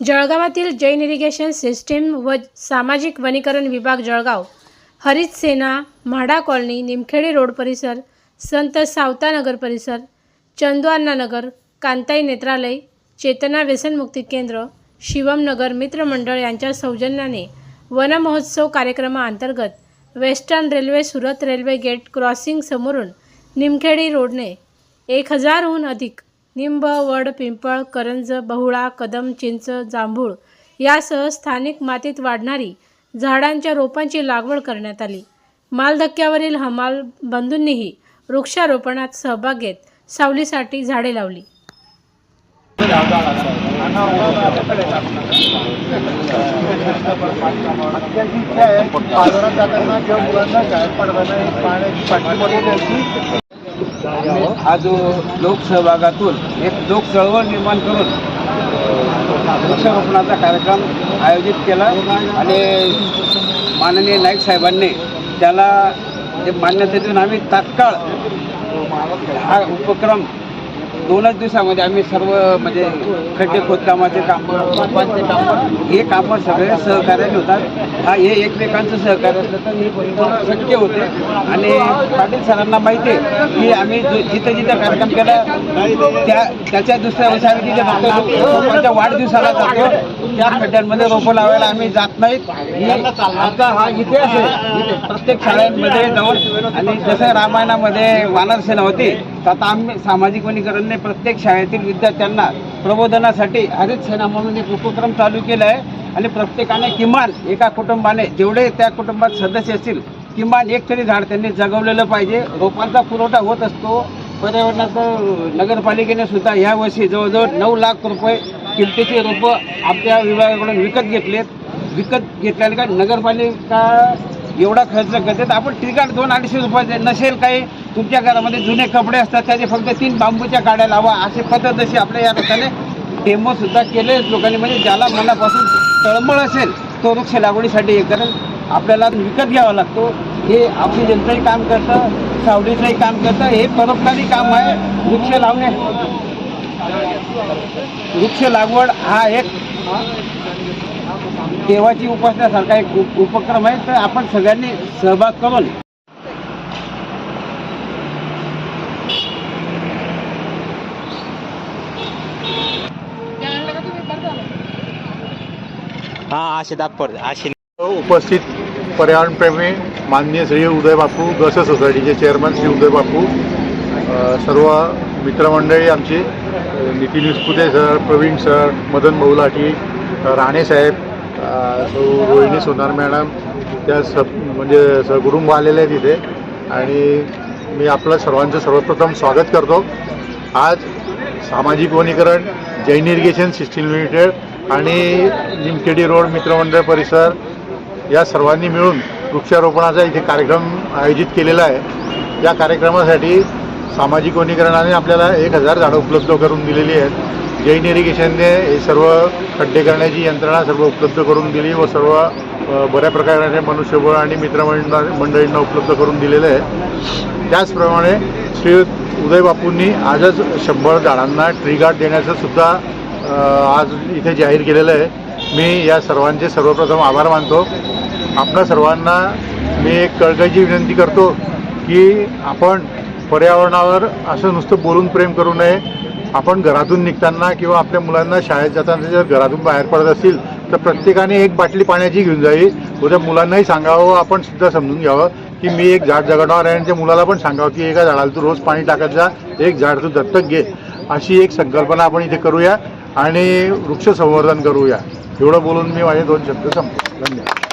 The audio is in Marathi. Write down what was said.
जळगावातील जैन इरिगेशन सिस्टीम व सामाजिक वनीकरण विभाग जळगाव हरित सेना म्हाडा कॉलनी निमखेडी रोड परिसर संत सावतानगर परिसर चंदुआना नगर कांताई नेत्रालय चेतना व्यसनमुक्ती केंद्र शिवमनगर मित्रमंडळ यांच्या सौजन्याने वनमहोत्सव कार्यक्रमाअंतर्गत western railway Surat railway gate crossing समोरून निमखेडी रोडने एक हजारहून अधिक निंब वड पिंपळ करंज बहुळा कदम चिंच जांभूळ यासह स्थानिक मातीत वाढणारी झाडांच्या रोपांची लागवड करण्यात आली. मालधक्क्यावरील हमाल बंधूंनीही वृक्षारोपणात सहभाग घेत सावलीसाठी झाडे लावली. आज हा जो लोकसहभागातून एक लोकचळवळ निर्माण करून वृक्षारोपणाचा कार्यक्रम आयोजित केला. आणि माननीय नाईक साहेबांनी त्याला जे मान्यता देऊन आम्ही तात्काळ हा उपक्रम दोनच दिवसामध्ये आम्ही सर्व म्हणजे खड्डे खोदकामाचे काम हे कामं सगळे सहकार्याने होतात. हा हे एकमेकांचं सहकार्य असलं तर हे शक्य होते. आणि पाटील सरांना माहिती आहे की आम्ही जो- जिथं जिथं कार्यक्रम केला त्या त्याच्या दुसऱ्या वर्षी तिथे वाढदिवसाला जातो. त्या खड्ड्यांमध्ये रोपं लावायला आम्ही जात नाहीत. आता हा इतिहास आहे. इथे प्रत्येक शाळांमध्ये जाऊन आणि जसं रामायणामध्ये वानरसेना होती तर आता आम्ही सामाजिक वनीकरणने प्रत्येक शाळेतील विद्यार्थ्यांना प्रबोधनासाठी हरित सेना म्हणून एक उपक्रम चालू केला आहे आणि प्रत्येकाने किमान एका कुटुंबाने जेवढे त्या कुटुंबात सदस्य असतील किमान एक तरी झाड त्यांनी जगवलेलं पाहिजे. रोपांचा पुरवठा होत असतो. पर्यावरणाचं नगरपालिकेने सुद्धा ह्या वर्षी जवळजवळ नऊ लाख रुपये किमतीची रोपं आमच्या विभागाकडून विकत घेतलेत. विकत घेतल्याने का नगरपालिका एवढा खर्च करते तर आपण तिरकाट दोन अडीचशे रुपयाचे नसेल काही तुमच्या घरामध्ये जुने कपडे असतात त्याचे फक्त तीन बांबूच्या काड्या लावा असे पद्धत अशी आपल्या या ठिकाणी डेमोसुद्धा केले लोकांनी म्हणजे ज्याला मनापासून तळमळ असेल तो वृक्ष लागवडीसाठी हे करेल. आपल्याला विकत घ्यावा लागतो. हे ऑक्सिजनचंही काम करतं सावलीचंही काम करतं हे परोपकारी काम आहे वृक्ष लावणे. वृक्ष लागवड हा एक देवाची उपासण्यासारखा एक उप- उपक्रम आहे. तर आपण सगळ्यांनी सहभाग करून हा असे दाखवत असे उपस्थित पर्यावरणप्रेमी माननीय श्री उदय बापू गस सोसायटीचे चेअरमन श्री उदय बापू सर्व मित्रमंडळी आमची नितीन विस्पुते सर प्रवीण सर मदन बहुलाटी अ, राणे साहेब रोहिणी सोनार मॅडम त्या स म्हणजे सगुरुंब आलेले आहेत इथे. आणि मी आपलं सर्वांचं सर्वप्रथम स्वागत करतो. आज सामाजिक वनीकरण जैन इरिगेशन सिस्टीम लिमिटेड आणि निमखेडी रोड मित्रमंडळ परिसर या सर्वांनी मिळून वृक्षारोपणाचा इथे कार्यक्रम आयोजित केलेला आहे. या कार्यक्रमासाठी सामाजिक वनीकरणाने आपल्याला एक हजार झाडं उपलब्ध करून दिलेली आहेत. जैन इरिगेशनने हे सर्व खड्डे करण्याची यंत्रणा सर्व उपलब्ध करून दिली व सर्व बऱ्या प्रकारे मनुष्यबळ आणि मित्रमंडळ मंडळींना उपलब्ध करून दिलेलं आहे त्याचप्रमाणे श्री उदय बापूंनी आजच शंभर झाडांना ट्री गार्ड देण्याचं सुद्धा आज इथे जाहीर केलेलं आहे. मी या सर्वांचे सर्वप्रथम आभार मानतो. आपणा सर्वांना मी एक कळकळीची विनंती करतो की आपण पर्यावरणावर असं नुसतं बोलून प्रेम करू नये. आपण घरातून निघताना किंवा आपल्या मुलांना शाळेत जाताना जर घरातून बाहेर पडत असतील तर प्रत्येकाने एक बाटली पाण्याची घेऊन जावी उद्या मुलांनाही सांगावं आपण सुद्धा समजून घ्यावं की मी एक झाड जगवणार आहे आणि त्या मुलाला पण सांगावं की एका झाडाला तू रोज पाणी टाकत जा एक झाड तू दत्तक घे. अशी एक संकल्पना आपण इथे करूया आणि वृक्ष संवर्धन करूया. एवढं बोलून मी माझे दोन शब्द संपतो धन्यवाद.